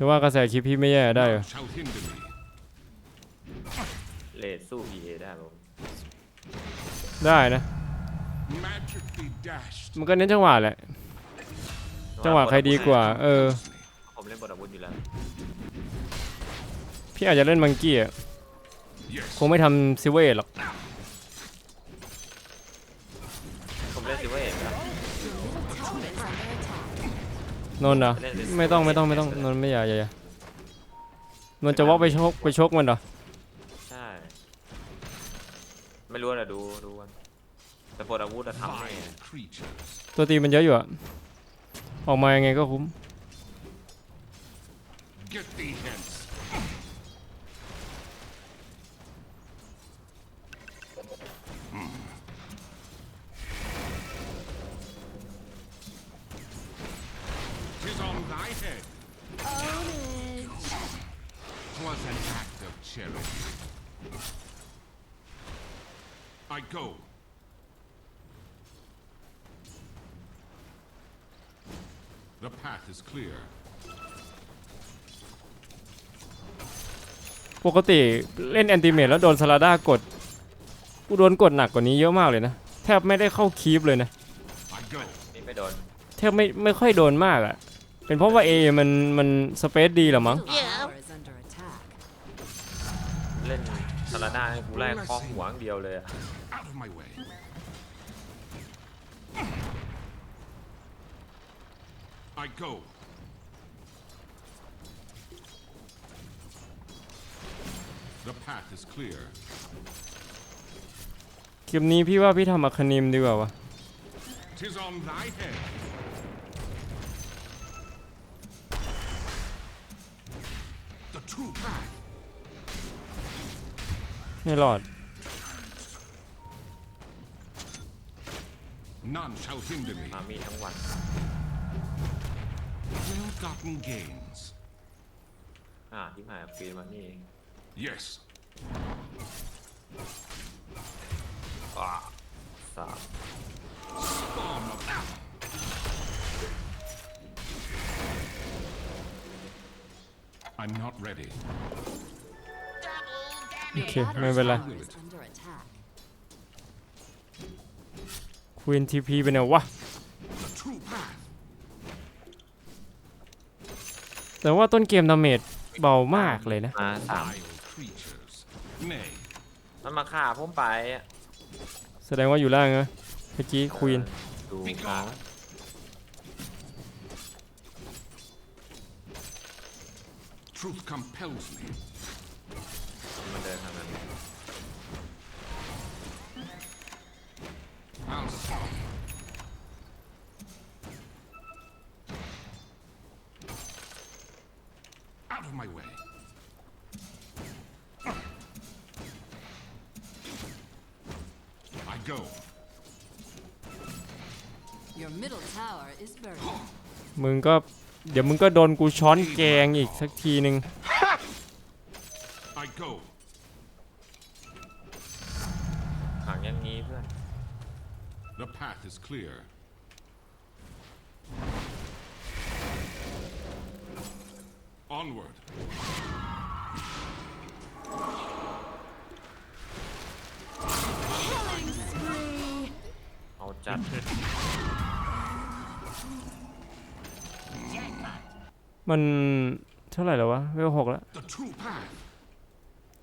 ถือว่ากระแสคลิปพี่ไม่แย่ได้เหรอ Shall hinder me. เลดสู้ PA ได้ผมได้นะ Magically dashed. มันก็เน้นจังหวะแหละ จังหวะใครดีกว่า เออ ผมเล่นบทอาวุธอยู่แล้ว พี่อาจจะเล่นมังกี้อะ Yes. คงไม่ทำซิเวตหรอก นนท์เหรอไม่ต้องไม่ต้องไม่ต้องนนท์ไม่อย่าอย่าอย่ามันจะวอกไปชกไปชกมันเหรอใช่ ไม่รู้นะดูดูกันแต่บทอาวุธอะทำแน่ Vile creatures. ตัวตีมันเยอะอยู่อะออกมายังไงก็คุ้ม Get thee hence. ปกติเล่นแอนติเมตแล้วโดนสลาด้ากด กูโดนกดหนักกว่านี้เยอะมากเลยนะ แทบไม่ได้เข้าคีปเลยนะ I go. นี่ไม่โดนแทบไม่ไม่ค่อยโดนมากอะเป็นเพราะว่า A มันมันสเปซดีเหรอมั้ง Tower is under attack. เล่นซาลาด้าให้กูแรกคล้องหัวอย่างเดียวเลยอะ Out of my way. I go. The path is clear. คลิปนี้พี่ว่าพี่ทำอะคานิมดีกว่าวะ Tis on thy head. The true path. ไม่รอด None shall hinder me. มามีทั้งวัน Well-gotten gains. อ่าที่หายฟีนมานี่เอง Yes. อ่าสาม Spawn of I'm not ready. โอเค ไม่เป็นไร Tower is under attack. ควีนทีพีเป็นไงวะ The true path. แต่ว่าต้นเกมดาเมจเบามากเลยนะ มาสาม Vile creatures. Nay, มันมาฆ่าผมไปอะแสดงว่าอยู่ล่างนะเมื่อกี้ควีนดู be กลาง gone. Truth compels me. มันเดินทางนั้น I'll stop. Out of my way. Go. Your middle tower is buried. มึงก็เดี๋ยวมึงก็โดนกูช้อนแกงอีกสักทีหนึ่ง I go. ขังอย่างนี้เพื่อน The path is clear.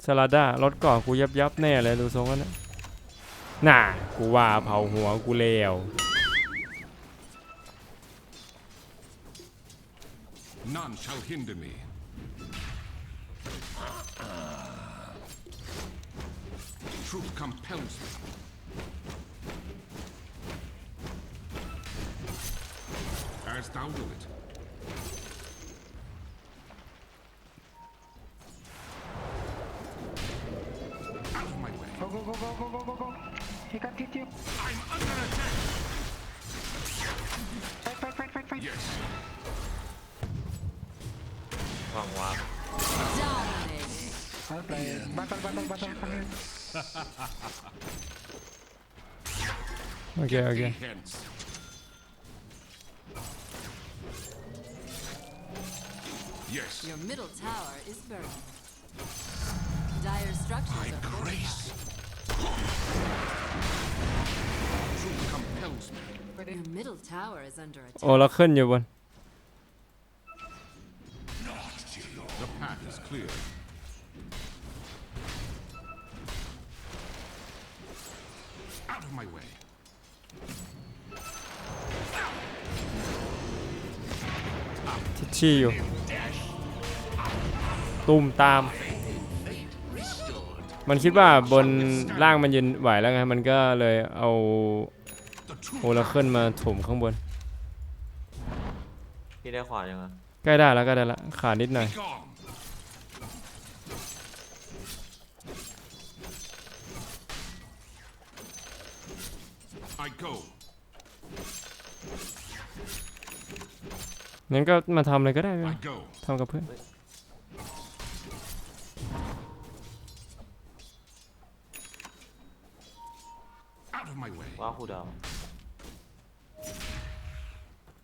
สลาด้ารถก่อกูยับยับแน่เลยดูทรงกันนะน่ากูว่าเผาหัวกูเลว None shall hinder me. Go, go, go, go, go, go, go, go. He can't hit you. I'm under attack. Fight, fight, fight, fight, fight. Yes. วางวาง Dominating. I'll play it. Battle, battle, battle. come here. โอเคโอเค Thee hence. Yes. Your middle tower is burning. Dire structures My are grace. Your middle tower is under โอ attack. ราเคิลอยู่บน The path is clear. Out of my way. ทิชชี่อยู่ ตูมตาม มันคิดว่าบนล่างมันยืนไหวแล้วไง มันก็เลยเอา The truth โอราเคิลมาถมข้างบน พี่ได้ขวานยังอะใกล้ได้แล้วใกล้ได้ละขาดนิดหน่อย be gone. I go. งั้นก็มาทำอะไรก็ได้เว้ย I go. ทำกับเพื่อน of my way. ว้าวคูดาว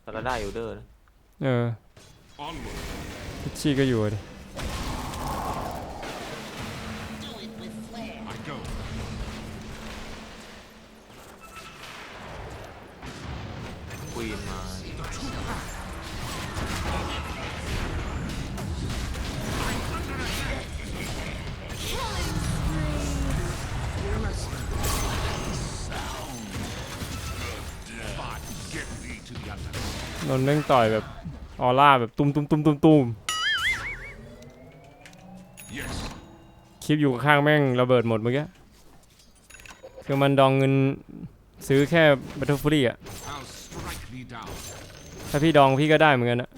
ซาลาด้าอยู่เดอร์นะเออ Onward. ทิชชี่ก็อยู่อะดิ ต่อยแบบออร่าแบบตุ้มตุ้มตุ้มตุ้มตุ้ม Yes. คลิปอยู่ข้างๆแม่งระเบิดหมดเมื่อกี้คือมันดองเงินซื้อแค่ Battlefield อะ I'll strike thee down. ถ้าพี่ดองพี่ก็ได้เหมือนกันนะ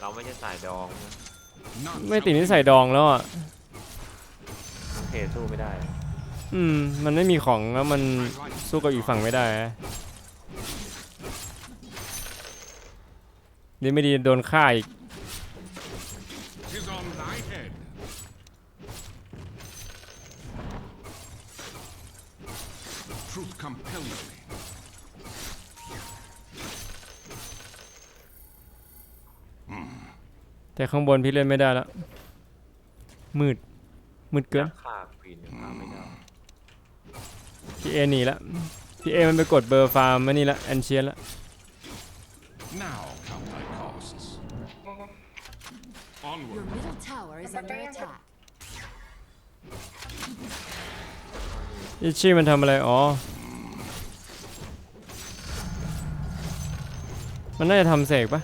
เราไม่ใช่สายดองนะ None ไม่ shall ติดนิสัยดองแล้วอะเพจสู้ไม่ได้ อืม มันไม่มีของแล้วมันสู้กับอีกฝั่งไม่ได้อะ ดีไม่ดีโดนฆ่าอีกแต่ข้างบนพี่เล่นไม่ได้แล้ว มืด มืดเกินพี่เอหนีละพี่เอมันไปกดเบอร์ฟาร์มมานี่ละแอนเชียนละ Now count thy costs. Your Onward. middle tower is under attack. อิชี่มันทำอะไร อ๋อ มันน่าจะทำเสกปะ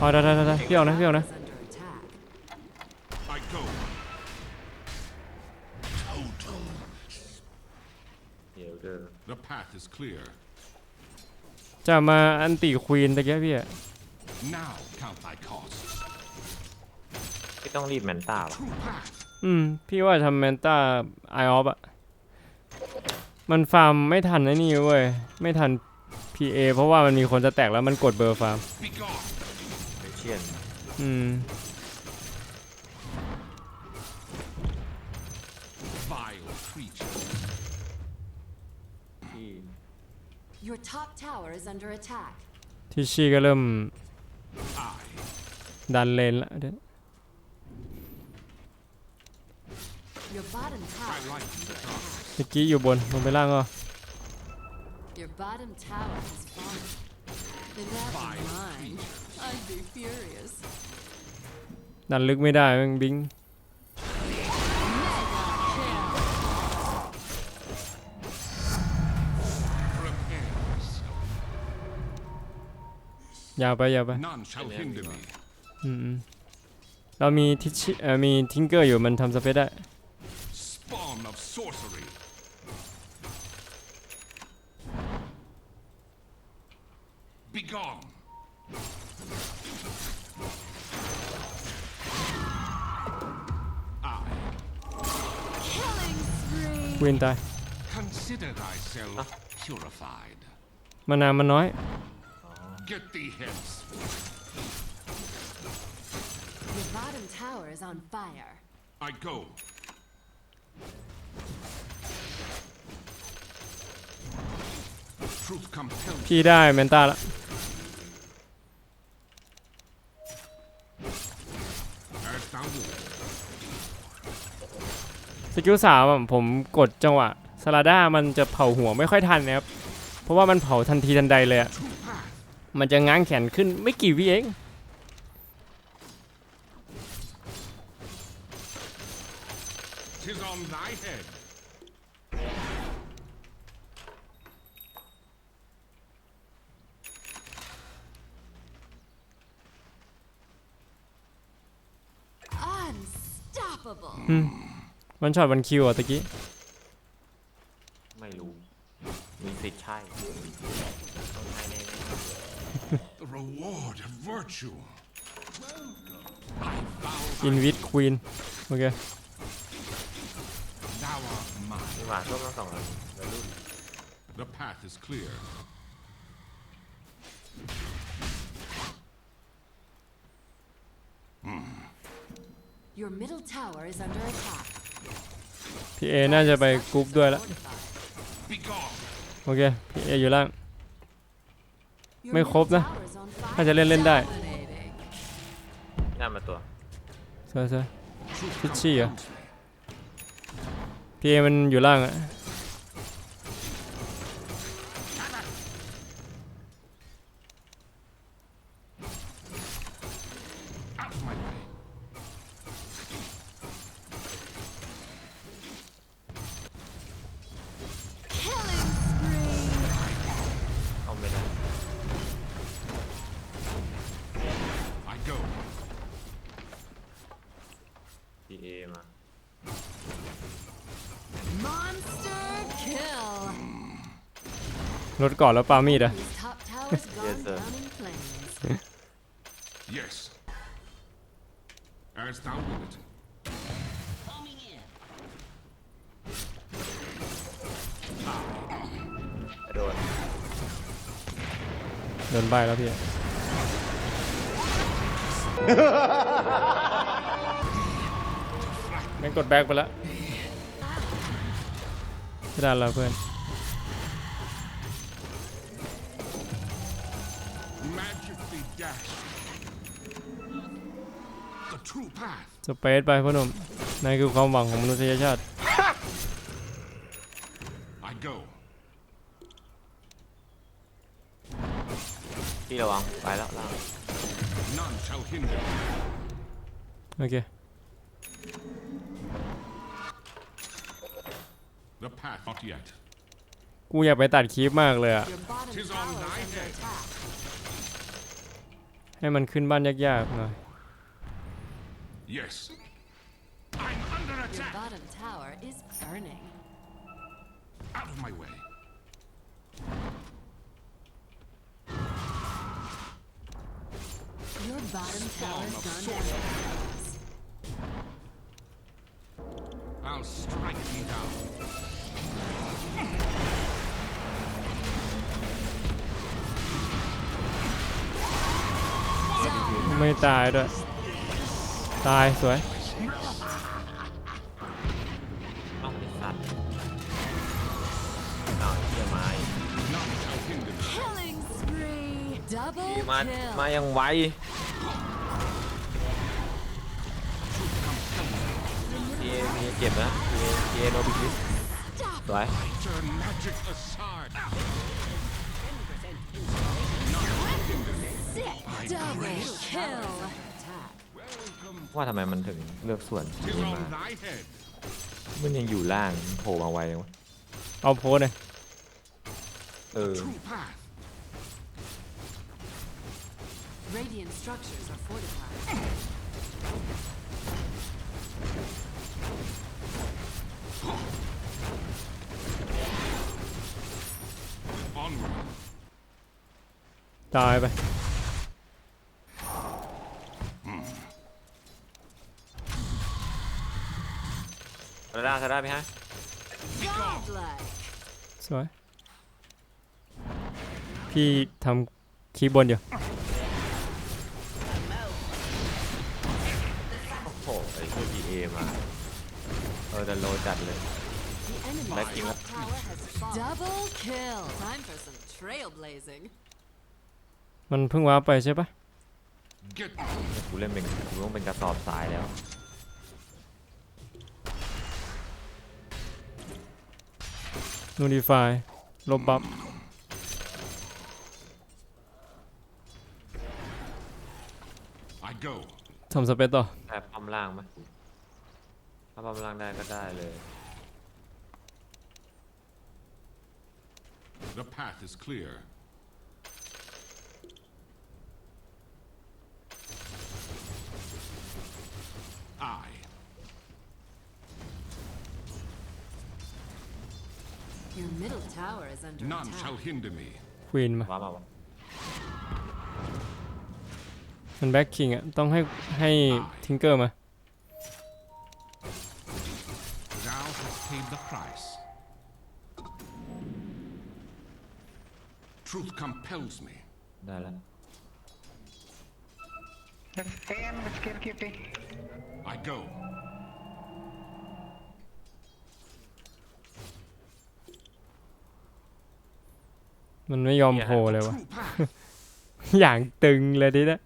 พอได้ได้ได้พี่เอานะพี่เอานะ Is under attack. I go. เดี๋ยวเดอร์ The path is clear. จะมาอันติควีนตะเกียบพี่อะ Now count thy costs. พี่ต้องรีบแมนต้าป่ะ True path. อืม พี่ว่าทำแมนต้าไอออฟอะมันฟาร์มไม่ทันไอ้นี่เว้ย ไม่ทัน PA เพราะว่ามันมีคนจะแตกแล้วมันกดเบอร์ฟาร์ม Be gone. เมเชียนอืม Vile creature. ที่ Your top tower is under attack. ที่ชี่ก็เริ่ม I. ดันเลนละเดี๋ยว Your bottom I tower. like the dark. เมื่อกี้อยู่บนลงไปล่างก็ Your bottom tower has fallen. If that were Vile mine, I'd be furious. ดันลึกไม่ได้แม่งบิง Prepare yourself. ยาวไปยาวไป None shall hinder me. อืมอืมเรามีทิชชี่เอ่อมีทิงเกอร์อยู่มันทำสเปซได้ ควีนตาย consider thyself purified. มานานมันน้อย Get thee hence. Your bottom tower is on fire. I go. Truth compels พี่ได้เมนต้าละ as thou wilt. สกิลสามผมกดจังหวะสลาด้ามันจะเผาหัวไม่ค่อยทันนะครับ เพราะว่ามันเผาทันทีทันใดเลยอะมันจะง้างแขนขึ้นไม่กี่วิเอง Tis on thy head. Unstoppable. วันช็อตวันคิวอะตะกี้ไม่รู้มีสิทธิ์ใช่ต้องใช่แน่ The reward of virtue. I vow อินวิดควีนโอเค thou art ๆ mine. มีหวานส้มทั้งสองแล้ววัยรุ่น The path is clear. Your middle tower is under attack. พี่เอน่าจะไปกรุ๊ปด้วยละ Begone. โอเคพี่เออยู่ล่าง Your ไม่ครบ middle นะ tower is on fire. ถ้าจะเล่นเล่นได้ Dominating. หน้ามาตัวใช่ใช่ Truth Pitchy, ah. compels me. พี่เอมันอยู่ล่างอะ PA มา Monster kill. รถก่อนแล้วปามีดอะ His top tower's gone sir. down in flames. Yes. As thou wilt. โดนโดนใบแล้วพี่ แม่งกดแบ็กไปแล้วไม่ได้แล้วเพื่อน Magically dashed. The true path. สเปซไปพ่อหนุ่มนั่นคือความหวังของมนุษยชาติ I go. พี่ระวังไปแล้วล่าง None shall hinder. me. โอเค The path not yet. กูอยากไปตัดคลิปมากเลยอะ Your bottom Tis tower on is thy under head. attack. ให้มันขึ้นบ้านยากๆหน่อย Yes. I'm under Your attack. bottom tower is burning. Out of my way. Your bottom tower Spawn has of gone sorcery. down. I'll strike thee down. ไม่ตายด้วย ตายสวยเอ้าไอ้สัตว์เอาเหี้ยไม้ None shall hinder me. Killing spree. Double พี่มา kill. มายังไว เอมีเจ็บนะเอเอโนบิคิส Stop. สวย Turn magic aside. Sick. Double kill. Attack. ว่าทำไมมันถึงเลือกส่วน Tis นี้มา on thy head. มันยังอยู่ล่างมันโผล่มาไวยังวะเอาโพสเลยเออ True path. Radiant structures are fortified. Onward. ตายไป ซาร่าซาร่าไหมฮะ Godlike. สวย พี่ทคีย์บนอยู่ โอ้โหไอ้พวก PA มา เออแต่โลจัดเลย The enemy's Back you top up. tower has fallen. Double kill. Time for some trailblazing. มันเพิ่งว้าร์ปไปใช่ปะ Get กูเล่นเป็นกูต้องเป็นกระสอบทรายแล้วนูดีฟายลบบัฟ I go. ทำสเปซต่อได้ปั๊มล่างไหมถ้าปั๊มล่างได้ก็ได้เลย The path is clear. I. Your middle tower is under None shall attack. hinder me. ควีนมาว้ามามันแบ็คคิงอะ ต้องให้ให้ทิงเกอร์มา Truth compels me. ได้แล้ว Let's AM, let's kill Kitty. I go. มันไม่ยอมโผล่เลยวะ True path. อย่างตึงเลยดินะ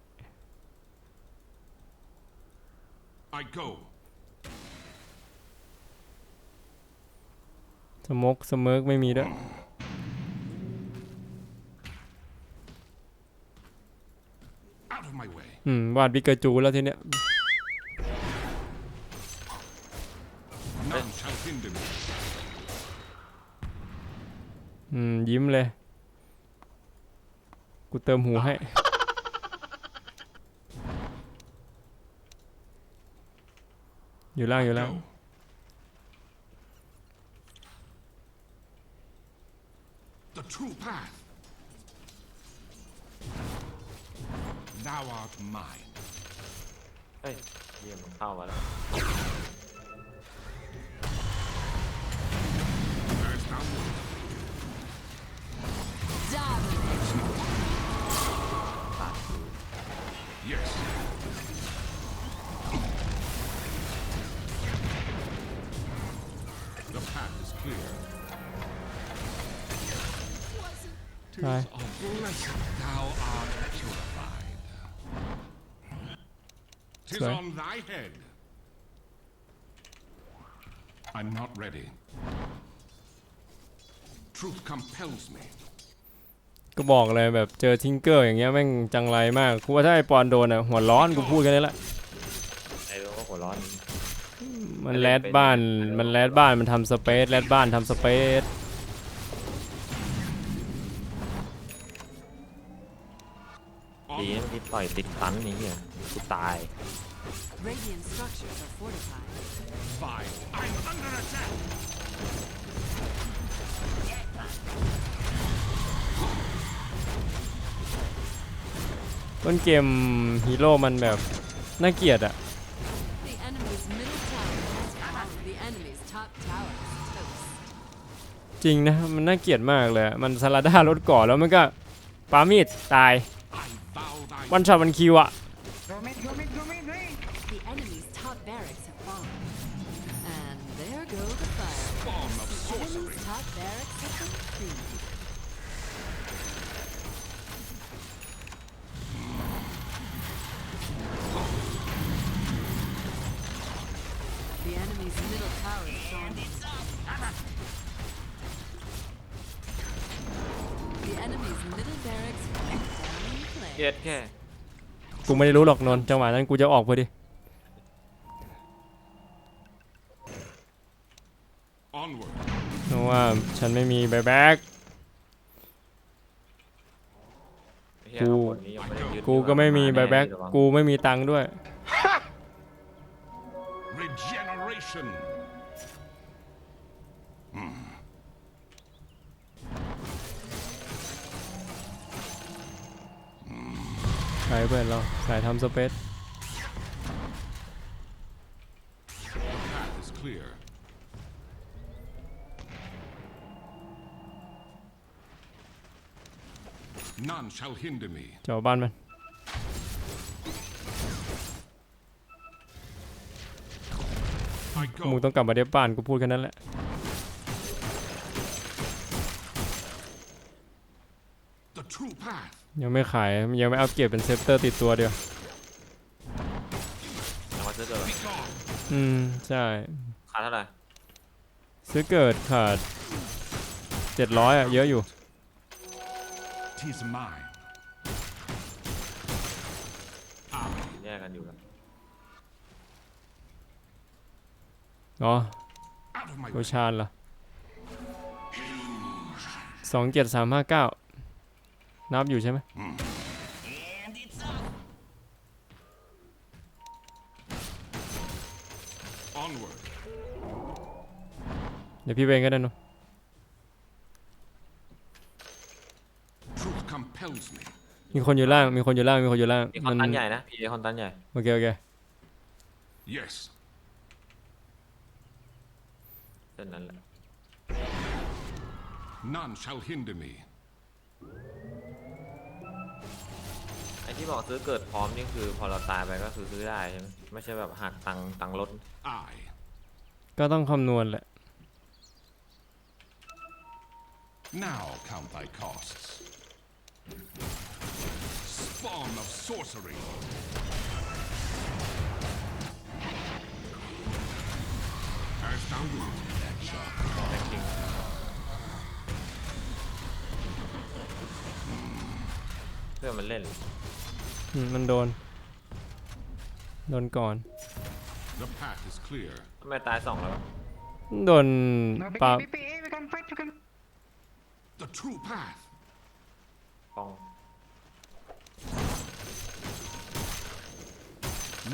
I go. สมกสเมิร์กไม่มีด้วย Out of my way. อืมวาดบิกาจูแล้วทีเนี้ย None shall hinder me. อืมยิ้มเลย กูเติมหูให้ อยู่ล่างอยู่ล่าง Thou art mine. เฮ้ยเยี่ยมมันเข้ามาแล้ว As thou wilt. Dominate. ขาดคือ Yes. The path is clear. ใช่ Oh, blessed thou art Tis Sorry. on thy head. I'm not ready. Truth compels me. ก็บอกเลยแบบเจอทิงเกอร์อย่างเงี้ยแม่งจังไรมากกูว่าถ้าไอปอนโดนอะหัวร้อนกูพูดกันได้ละไอ้โลก็หัวร้อน มันแรดบ้านมันแรดบ้านมันทำสเปซแรดบ้านทำสเปซ ดีนะเมื่อกี้ต่อยติดตันนี้เนี่ยกูตาย Radiant structures are fortified. Fine. I'm under attack. ต้นเกมฮีโร่มันแบบน่าเกลียดอะ The enemy's middle tower has fallen. The enemy's top tower is toast. จริงนะ มันน่าเกลียดมากเลยอะมันสลัดด้ารถก่อนแล้วมันก็ปามีดตาย I vow thy วันช็อตวันคิวอะ เกลีย flames. ดแค่กูไม่ได้รู้หรอกนนท์จังหวะนั้นกูจะออกพอดี Onward. เพราะว่าฉันไม่มีใบแบ็กไอ้เหี้ยข้างบนนี้ยังไม่ได้ยึดกูก็ไม่มีใบแบ็กระวังกูไม่มีตังค์ด้วย Regeneration. ช่เพื่อนเราสายทำสเปซ The path is clear. None shall hinder me. จะเอาบ้านมัน I มึง go. ต้องกลับมาเดี๋ยวบ้านกูพูดแค่นั้นแหละ The true path. ยังไม่ขายยังไม่อัปเกรดเป็นเซฟเตอร์ติดตัวเดียวยังมาซื้อเกิด Be gone. อืม ใช่ค่าเท่าไหร่ซื้อเกิดขาดเจ็ดร้อยอะเยอะอยู่ Tis mine. แยกกันอยู่แล้วอ๋อ Out of my โอ way. ชานเหรอสองเจ็ดสามห้าเก้า นับอยู่ใช่ไหม Onward. เดี๋ยวพี่เวงก็ได้เนอะ Truth compels me. มีคนอยู่ล่าง มีคนอยู่ล่าง มีคนอยู่ล่าง มีคอนตันใหญ่นะ พี่คอนตันใหญ่ โอเค โอเค Yes. เส้นนั้นแหละ None shall hinder me. ที่บอกซื้อเกิดพร้อมนี่คือพอเราตายไปก็คือซื้อได้ใช่ไหมไม่ใช่แบบหักตังค์ตังค์ลด I. ก็ต้องคำนวณแหละ Now count thy costs. Spawn of sorcery. As thou wilt. แบ็คคิงเพื่อนมันเล่นอื มมันโดน โดนก่อน The path is clear. ทำไมตายสองแล้ววะโดน No, ปลา BP, BP, we can fight, we can. The true path. กอง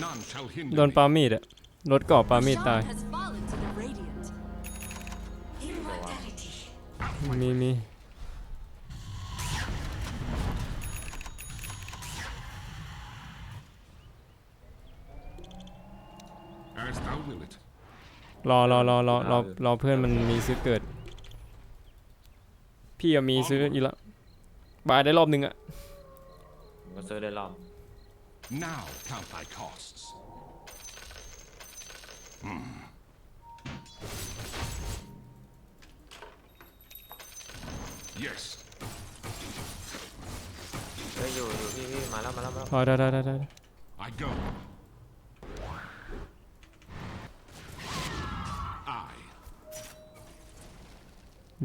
None shall hinder โดน me. ปลามีดอะรถเกาะปลามีดตาย Roshan has fallen to the radiant. มีมี As thou wilt. รอรอรอรอรอรอเพื่อนมันมีซื้อเกิด พี่อะมีซื้ออีกละบายได้รอบหนึ่งอะผมก็ซื้อได้รอบ Now count thy costs. Hmm. Yes. เฮ้ยอยู่อยู่พี่พี่มาแล้วมาแล้วมาแล้ว พอได้ได้ได้ได้ I go.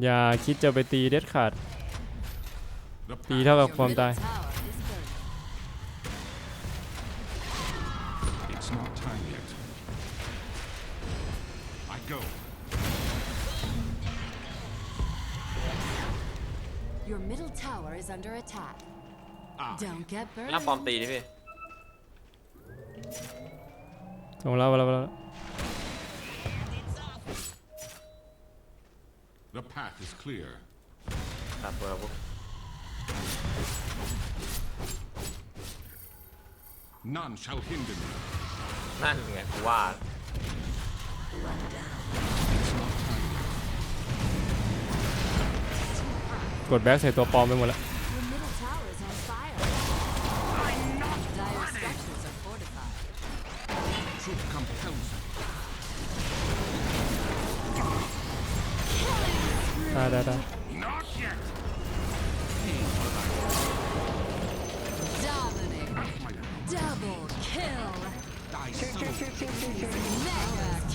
อย่าคิดจะไปตีเด็ดขาด The ตี path. เท่ากับ Your ความ middle ตาย tower is burning. It's not time yet. I go. Your middle tower is under attack. I. Don't get หน้าปลอม burned. ตีดิพี่ ส่งแล้วมาแล้วมาแล้ว path is clear. ตัดตัวเราปุ๊บ None shall hinder me. นั่นไงกูว่ากดแบ็กใส่ตัวปลอมไปหมดแล้ว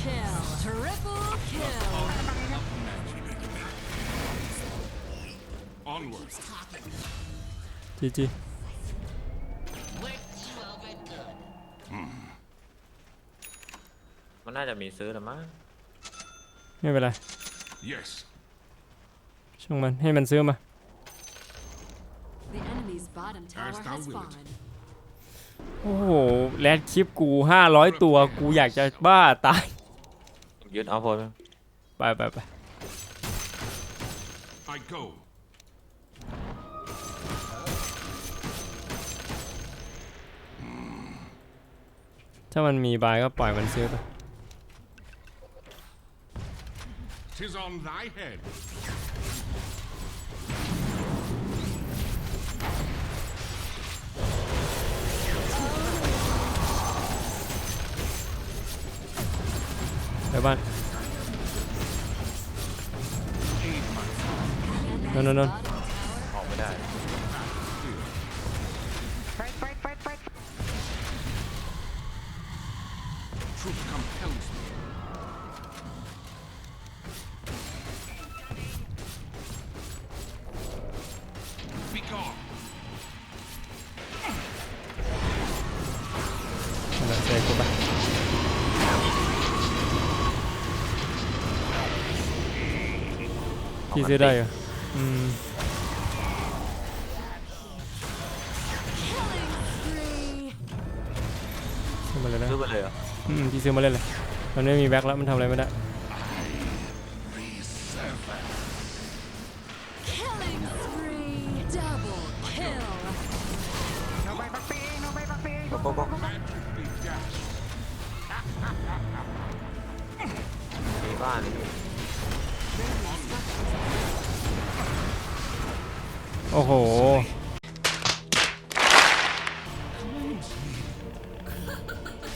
kill. Triple kill. Onward. จีจีมันน่าจะมีซื้อแล้วมั้งไม่เป็นไร Yes. ช่างมันให้มันซื้อมา The enemy's bottom tower thou has wilt. fallen. โอ้โหแรดคลิปกู500ตัวกูอยากจะบ้าตาย ยึดเอาโพลไปไปไป I go. ถ้ามันมีบายก็ปล่อยมันซื้อไป Tis on thy head. บ้าน No, no, no. ออกไม่ได้ พี่ซื้อได้เหรออืมซื้อมาเลยนะซื้อไปเลยเหรออืมพี่ซื้อมาเล่นเลยมันไม่มีแบ็คแล้วมันทำอะไรไม่ได้ Killing spree. Double kill. No buyback PA, no buyback PA. ก็ก็ก็ Be dashed. มีบ้านนี่ โอ้โห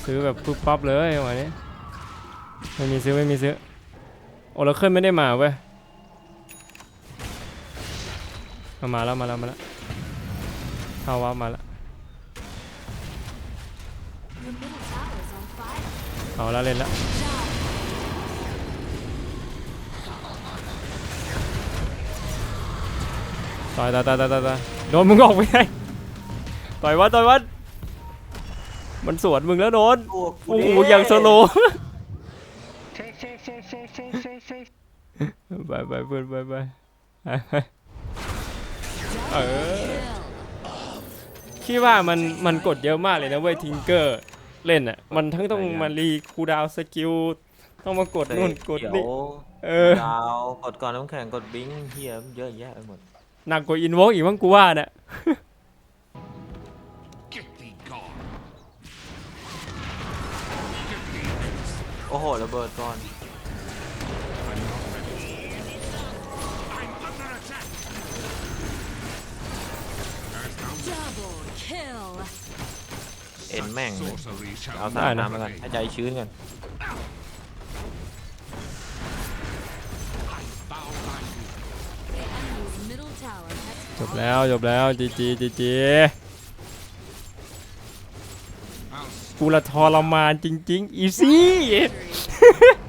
ซื้อแบบปุ๊บปั๊บเลยวันนี้ ไม่มีซื้อ ไม่มีซื้อ โอ้เคลื่อนไม่ได้มาเว้ย มาแล้วมาแล้วมาแล้วเข้าว่ามาแล้วเอาแล้วเล่นแล้ว ต่อยต่อยต่อยต่อยต่อยต่อยโดนมึงออกไปไงต่อยวัดต่อยวัดมันสวนมึงแล้วโดนโอ้โอ้โหอย่างสโลว์ Safe, safe, safe, safe, safe, safe, safe. ไปไปเพื่อนไปไปไปไปเออ Kill. คิดว่ามันมันกดเยอะมากเลยนะเว้ยทิงเกอร์เล่นอะมันทั้งต้องมารีคูลดาวน์สกิลต้องมากดนู่นกดเขียวนี่เออดาวกดก่อนน้ำแข็งกดบิงเฮียเยอะแยะไปหมด หนักกว่าอินวอล์กอีกมั้งกูว่าเนี่ย Get thee gone. โอ้โหระเบิดก่อน I'm under attack. There's no Double kill. เอ็นแม่งเลย sorcery shall เอาได้สาดนะน้ำมากันให้ใจชื้นกัน จบแล้วจบแล้วจีจีจีจี I'll กูละทรมานจริง ๆ อีซี่ victory.